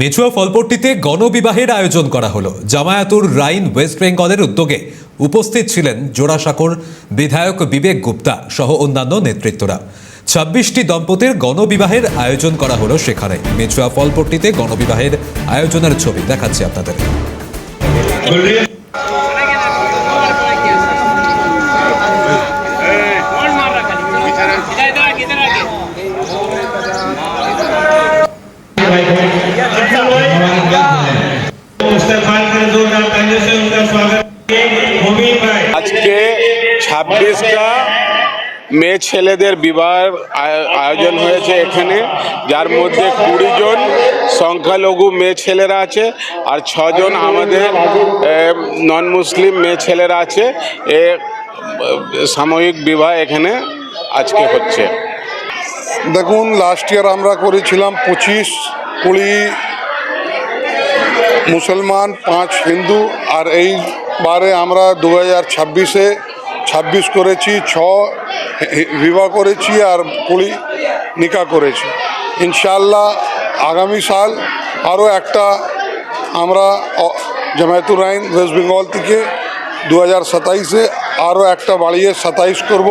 মেচুয়া ফলপট্টিতে গণবিবাহের আয়োজন করা হলো। জামায়াতুর রাইন ওয়েস্ট বেঙ্গলের উদ্যোগে উপস্থিত ছিলেন জোড়াসাঁকোর বিধায়ক বিবেক গুপ্তা সহ অন্যান্য নেতৃত্বরা। ছাব্বিশটি দম্পতির গণবিবাহের আয়োজন করা হলো সেখানে। মেচুয়া ফলপট্টিতে গণবিবাহের আয়োজনের ছবি দেখাচ্ছি আপনাদের। আজকে ছাব্বিশটা মেয়ে ছেলেদের বিবাহ আয়- আয়োজন হয়েছে এখানে। যার মধ্যে কুড়ি জন সংখ্যালঘু মেয়ে ছেলেরা আছে আর ছজন আমাদের নন মুসলিম মেয়ে ছেলেরা আছে। এ সাময়িক বিবাহ এখানে আজকে হচ্ছে। দেখুন লাস্ট ইয়ার আমরা করেছিলাম পঁচিশ কুড়ি মুসলমান, পাঁচ হিন্দু, আর এই বারে আমরা দু হাজার ছাব্বিশে ছাব্বিশ করেছি, ছ বিবাহ করেছি, আর কুড়ি নিকা করেছি। ইনশাল্লাহ আগামী সাল আরও একটা আমরা জামায়াতুর রাইন, ওয়েস্ট বেঙ্গল থেকে দু হাজার সাতাইশে আরও একটা বাড়িয়ে সাতাইশ করব।